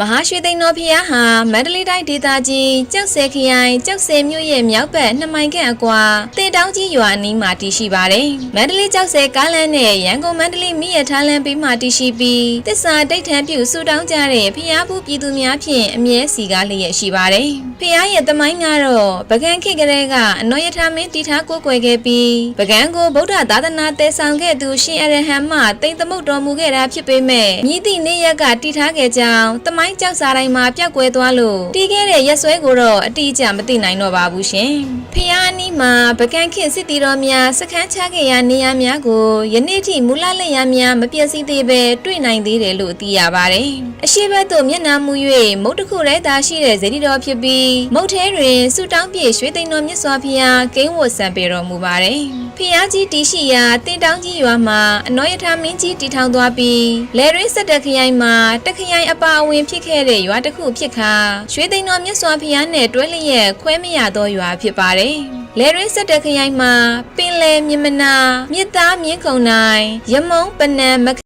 မဟာရွှေသိန်းတော်ဖျားဟာမန္တလေးတိုင်းဒေသကြီးကျောက်ဆယ်ခရိုင်ကျောက်ဆယ်မြို့ရဲ့မြောက်ဘက်နှစ်မိုင်ခန့်အကွာတင်တောင်းကြီးရွာအနီးမှာတည်ရှိပါတယ်။မန္တလေးကျောက်ဆယ်ကားလမ်းနဲ့ရန်ကုန်မန္တလေးမြစ်ရထားလမ်းဘေးမှာတည်ရှိပြီးတစ္ဆာတိတ်ထန်ပြုဆူတောင်းကြတဲ့ဖျားဘူးပြည်သူများဖြင့်အမြဲစီကားလျက်ရှိပါတယ်။ဖျားရဲ့တမိုင်းကတော့ပကံခေတ်ကလေးကအနောယထာမင်းတီထားကိုးကွယ်ခဲ့ပြီးပကံကိုဗုဒ္ဓသာသနာတည်ဆောင်ခဲ့သူရှင်အရဟံမှတိမ်သမုတ်တော်မူခဲ့တာဖြစ်ပေမဲ့မြည်သည့်နေ့ရက်ကတည်ထားခဲ့ကြောင်းတမိုင်းကြောက်စာတိုင်းမှာပြောက်ကွယ်သွားလို့တီးခဲ့တဲ့ရက်စွဲကိုတော့အတိအကျမသိနိုင်တော့ပါဘူးရှင်။ဖျားအနီးမှာပကံခေတ်စစ်တီတော်များစခန်းချခဲ့ရာနေရာများကိုယနေ့ထိမူလလက်ရများမပြည့်စည်သေးပဲတွေ့နိုင်သေးတယ်လို့သိရပါတယ်။အရှိဘက်သို့မျက်နှာမူ၍မုတ်တစ်ခုရဲသာရှိတဲ့ဇေဒီတော်ဖြစ်ပြီးမုတ်ထဲတွင်ဆူတောင်းပြည့်ရွှေသိန်းတော်မြတ်စွာဘုရားကိန်းဝတ်ဆံပေတော်မူပါတယ်။ဖျားကြီးတီရှိရာတင်တောင်းကြီးရွာမှာအနောယထာမင်းကြီးတည်ထောင်သွားပြီးလယ်ရင်းဆက်တက်ခရိုင်မှာတက်ခရိုင်အပါအဝင်ဖြစ်ခဲ့တဲ့ရွာတစ်ခုဖြစ်ခါရွှေသိန်းတော်မြတ်စွာဘုရားနဲ့တွဲလျက်ခွဲမရသောရွာဖြစ်ပါတယ်။လယ်ရင်းဆက်တက်ခရိုင်မှာပင်လယ်မြင်မနာမြစ်သားမြင်းခုံနိုင်ရမုံပနံမ